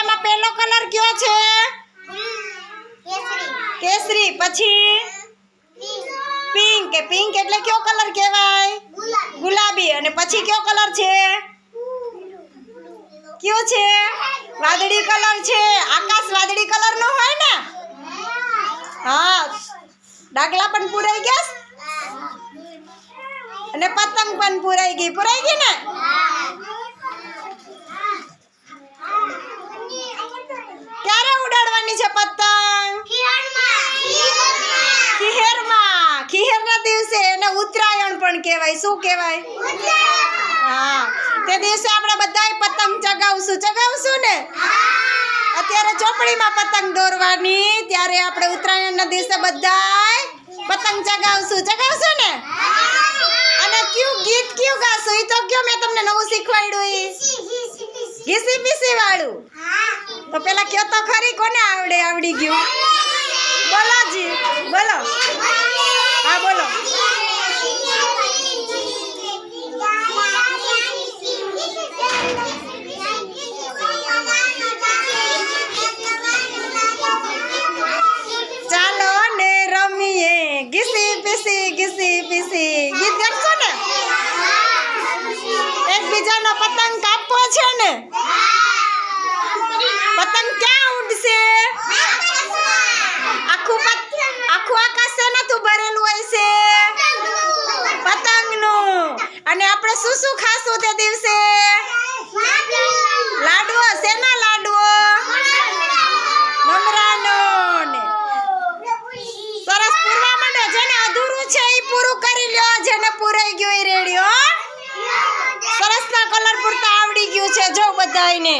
એમાં પહેલો કલર કયો છે? કેસરી. પછી? પિંક. કે પિંક એટલે કયો કલર કહેવાય? ગુલાબી. અને પછી કયો કલર છે? કયો છે? વાદળી કલર છે. આકાશ વાદળી કલરનો હોય ને? હા. ડાગલા પણ પૂરાઈ ગયા? અને પતંગ પણ પૂરાઈ ગઈ. પૂરાઈ ગઈ ને? એને ઉત્તરાયણ પણ કહેવાય. શું કહેવાય? હા. તે દિવસે આપણે બધાય પતંગ ચગાવશું. ચગાવશું ને? અત્યારે ચોપડીમાં પતંગ દોરવાની. ત્યારે આપણે ઉત્તરાયણના દિવસે બધાય પતંગ ચગાવશું. ચગાવશું ને? અને કયું ગીત કયું ગાશું? એ તો કયો મેં તમને નવું શીખવાડ્યું એ ઘીસી પીસી વાળું તો પેલા કયો તો ખરી? કોને આવડે? આવડી ગયું? બોલો બોલો પીસી. ગીત ગાશો ને? એકબીજાનો પતંગ કાપવો છે ને પતંગ ક્યાં ઉડશે આખું પત આખું આકાશ શેનાથી ભરેલું હોય છે પતંગનું અને આપણે શું શું ખાશું તે દિવસે લાડવો શેના લાડવો મમરાનો ને સરસ પૂરવા માંડો જેને અધૂરું છે એ પૂરું કરી લ્યો જેને પૂરાઈ ગયો એ રેડિયો સરસના કલર પૂરતા આવડી ગયું છે જો બધાયને.